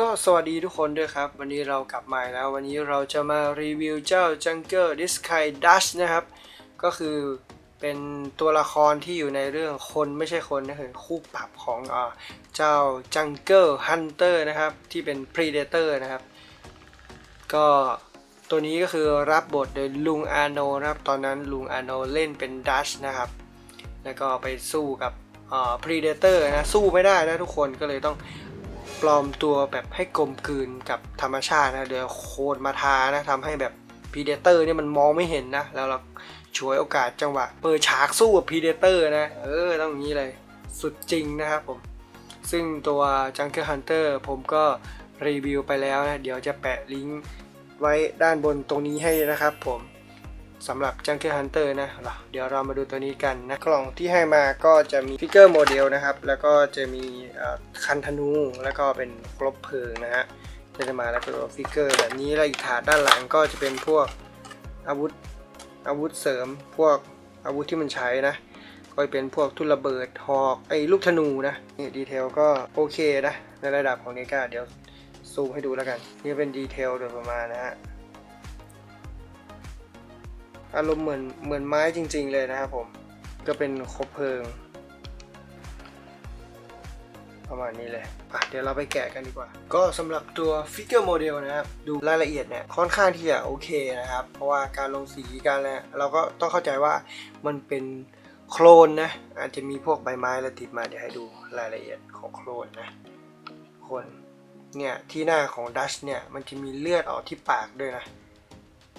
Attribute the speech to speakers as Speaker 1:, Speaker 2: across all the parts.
Speaker 1: ก็สวัสดีทุกคนด้วยครับ วันนี้เรากลับมาแล้ว วันนี้เราจะมารีวิวเจ้า Jungle d i s k y Dash นะครับ ก็คือเป็นตัวละครที่อยู่ในเรื่องคนไม่ใช่คนนะคือคู่ปรับของอ่าเจ้า Jungle Hunter นะครับ ที่เป็น Predator นะครับ ก็ตัวนี้ก็คือรับบทโดยลุงอาโนนะครับ ตอนนั้นลุงอาโนเล่นเป็นดัชนะครับ แล้วก็ไปสู้กับอ่า Predator นะ สู้ไม่ได้นะทุกคนก็เลยต้อง ปลอมตัวแบบให้กลมกลืนกับธรรมชาตินะ เดี๋ยวโคลนมาทานะทำให้แบบ Predator เนี่ยมันมองไม่เห็นนะ แล้วเราช่วยโอกาสจังหวะ เปิดฉากสู้กับ Predator นะ เออ ต้องอย่างนี้เลย สุดจริงนะครับผม ซึ่งตัว Jungle Hunter ผมก็รีวิวไปแล้วนะ เดี๋ยวจะแปะลิงก์ไว้ด้านบนตรงนี้ให้นะครับผม สำหรับ Jungle Hunter นะเดี๋ยวเรามาดูตัวนี้กันนะกล่องที่ให้มาก็จะมีฟิกเกอร์โมเดลนะครับ แล้วก็จะมีคันธนู แล้วก็เป็นครบเพลิงนะฮะก็จะมาแล้วก็ตัวฟิกเกอร์แบบนี้แล้วอีกถาดด้านหลังก็จะเป็นพวกอาวุธอาวุธเสริม พวกอาวุธที่มันใช้นะก็เป็นพวกทุนระเบิดหอกไอ้ลูกธนูนะนี่ดีเทลก็โอเคนะในระดับของเนกาเดี๋ยวซูมให้ดูแล้วกัน นี่เป็นดีเทลโดยประมาณนะฮะ อารมณ์เหมือนเหมือนไม้จริง ๆ เลยนะครับผม ก็เป็นคบเพลิง ประมาณนี้เลยอะเดี๋ยวเราไปแกะกันดีกว่า ก็สำหรับตัวฟิกเกอร์โมเดลนะครับ ดูรายละเอียดเนี่ยค่อนข้างที่จะโอเคนะครับ เพราะว่าการลงสีการอะไรเราก็ต้องเข้าใจว่ามันเป็นโคลนนะ อาจจะมีพวกใบไม้อะติดมาเดี๋ยวให้ดูรายละเอียดของโคลนนะคนเนี่ยที่หน้าของดัชเนี่ยมันจะมีเลือดออกที่ปากด้วยนะ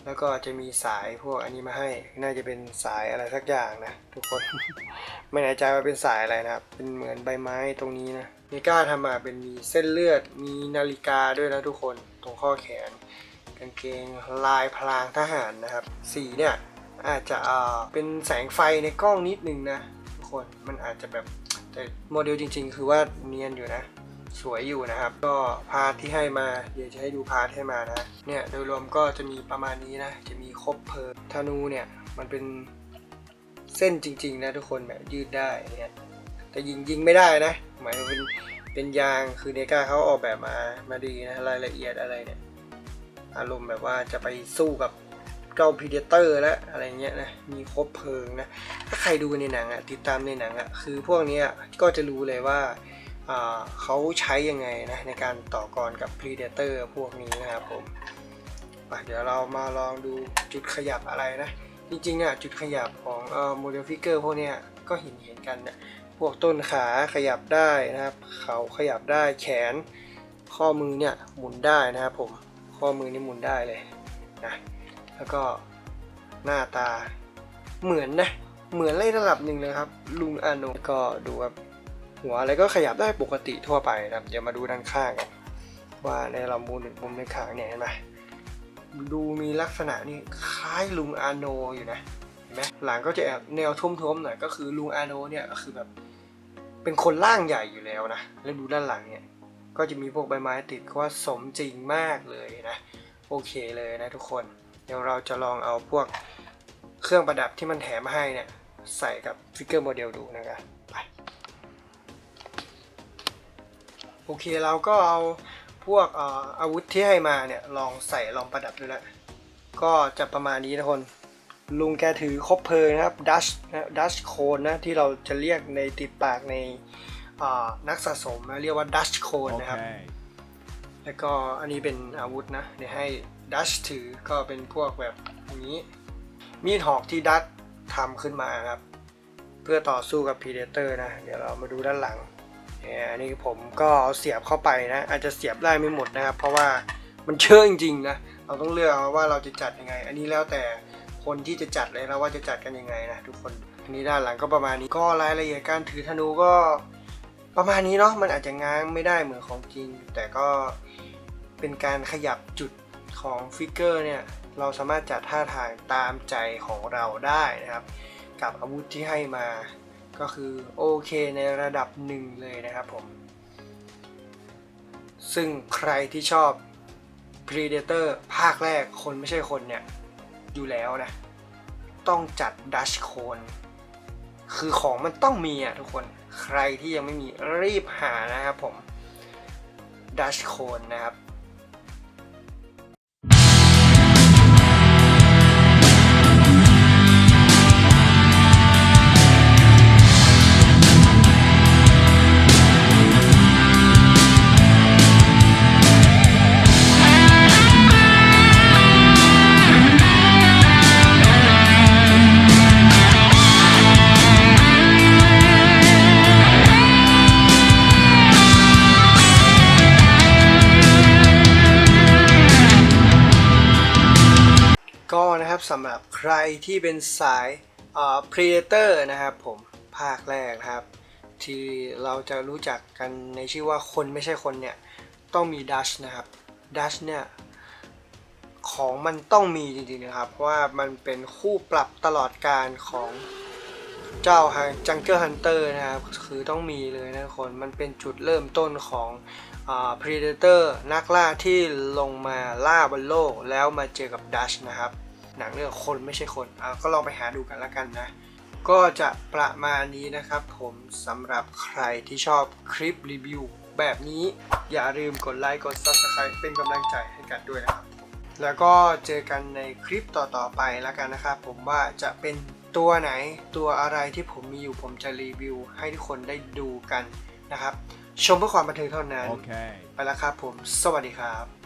Speaker 1: แล้วก็จะมีสายพวกอันนี้มาให้ น่าจะเป็นสายอะไรสักอย่างนะ ทุกคน ไม่แน่ใจว่าเป็นสายอะไรนะครับ เป็นเหมือนใบไม้ตรงนี้นะเมก้าทำมาเป็นมีเส้นเลือด มีนาฬิกาด้วยนะทุกคน ตรงข้อแขน กางเกงลายพลางทหารนะครับ สีเนี่ย อาจจะเป็นแสงไฟในกล้องนิดนึงนะทุกคน มันอาจจะแบบแต่โมเดลจริง ๆ คือว่าเนียนอยู่นะ สวยอยู่นะครับ ก็พาร์ทที่ให้มา เดี๋ยวจะให้ดูพาร์ทให้มานะ เนี่ยโดยรวมก็จะมีประมาณนี้นะ จะมีครบเพลิงธนูเนี่ยมันเป็นเส้นจริง ๆ นะทุกคนแบบยืดได้เนี่ยแต่ยิงยิงไม่ได้นะ หมายถึงเป็นเป็นยางคือเนกาเขาออกแบบมามาดีนะรายละเอียดอะไรเนี่ย อารมณ์แบบว่าจะไปสู้กับเก้าพีเดเตอร์และอะไรเงี้ยนะมีครบเพลิงนะ ถ้าใครดูในหนังอะติดตามในหนังอะคือพวกนี้ก็จะรู้เลยว่า เขาใช้ยังไงนะในการต่อกรกับ Predator พวกนี้นะครับผมเดี๋ยวเรามาลองดูจุดขยับอะไรนะ จริงๆอะจุดขยับของโมเดลฟิกเกอร์พวกนี้ก็เห็นเห็นกันนะพวกต้นขาขยับได้นะครับเขาขยับได้แขน ข้อมือเนี่ยหมุนได้นะครับผมข้อมือนี่หมุนได้เลยนะแล้วก็หน้าตาเหมือนนะเหมือนเลยระดับหนึ่งเลยครับ ลุงอาโนก็ดูครับ หัวอะไรก็ขยับได้ปกติทั่วไปนะครับเดี๋ยวมาดูด้านข้างกันว่าในลำมุมมุมในขางเนี่ยเห็นไหมดูมีลักษณะนี่คล้ายลุงอาโนอยู่นะเห็นไหมหลังก็จะแอบแนวทุ่มๆหน่อยก็คือลุงอาโนเนี่ยก็คือแบบเป็นคนร่างใหญ่อยู่แล้วนะแล้วดูด้านหลังเนี่ยก็จะมีพวกใบไม้ติดก็ว่าสมจริงมากเลยนะโอเคเลยนะทุกคนเดี๋ยวเราจะลองเอาพวกเครื่องประดับที่มันแถมมาให้เนี่ยใส่กับฟิกเกอร์โมเดลดูนะครับ โอเคเราก็เอาพวกเอ่ออาวุธที่ให้มาเนี่ยลองใส่ลองประดับดูแล้วก็จะประมาณนี้นะคนลุงแกถือคบเพลิงนะครับดัชนะดัชโคนนะที่เราจะเรียกในติดปากในอ่านักสะสมนะเรียกว่าดัชโคนนะครับ
Speaker 2: Okay.
Speaker 1: แล้วก็อันนี้เป็นอาวุธนะเดี๋ยวให้ดัชถือก็เป็นพวกแบบนี้ มีดหอกที่ดัชทำขึ้นมาครับ เพื่อต่อสู้กับพีเดเตอร์นะ เดี๋ยวเรามาดูด้านหลังเนี่ย อันนี้ผมก็เอาเสียบเข้าไปนะ อาจจะเสียบได้ไม่หมดนะครับ เพราะว่ามันเชื่องจริงๆนะ เราต้องเลือกเอาว่าเราจะจัดยังไง อันนี้แล้วแต่คนที่จะจัดเลยนะว่าจะจัดกันยังไงนะทุกคน อันนี้ด้านหลังก็ประมาณนี้ ก็รายละเอียดการถือธนูก็ประมาณนี้เนาะ มันอาจจะง้างไม่ได้เหมือนของจริง แต่ก็เป็นการขยับจุดของฟิกเกอร์เนี่ย เราสามารถจัดท่าทางตามใจของเราได้นะครับ กับอาวุธที่ให้มา ก็คือโอเคในระดับหนึ่งเลยนะครับผม ซึ่งใครที่ชอบ Predator ภาคแรกคนไม่ใช่คนเนี่ย อยู่แล้วนะ ต้องจัดดัชโคนคือของมันต้องมีอะทุกคนใครที่ยังไม่มีรีบหานะครับผมดัชโคนนะครับ นะครับสำหรับใครที่เป็นสายเอ่อ Predator นะครับผมภาคแรกนะครับ ที่เราจะรู้จักกันในชื่อว่าคนไม่ใช่คนเนี่ยต้องมีดัชนะครับดัชเนี่ยของมันต้องมีจริงๆนะครับ เพราะว่ามันเป็นคู่ปรับตลอดการของเจ้าจังเกิลฮันเตอร์นะครับ คือต้องมีเลยนะคน มันเป็นจุดเริ่มต้นของอ่า Predator นักล่าที่ลงมาล่าบนโลกแล้วมาเจอกับดัชนะครับ หนังเรื่องคนไม่ใช่คนอะก็ลองไปหาดูกันละกันนะ ก็จะประมาณนี้นะครับ ผมสำหรับใครที่ชอบคลิปรีวิวแบบนี้อย่าลืมกดไลค์กด Subscribe เป็นกำลังใจให้กันด้วยนะครับผมแล้วก็เจอกันในคลิปต่อๆไปแล้วกันนะครับ ผมว่าจะเป็นตัวไหนตัวอะไรที่ผมมีอยู่ผมจะรีวิว ให้ทุกคนได้ดูกันนะครับ ชมเพื่อความบันเทิงเท่านั้น
Speaker 2: Okay.
Speaker 1: ไปแล้วครับผม สวัสดีครับ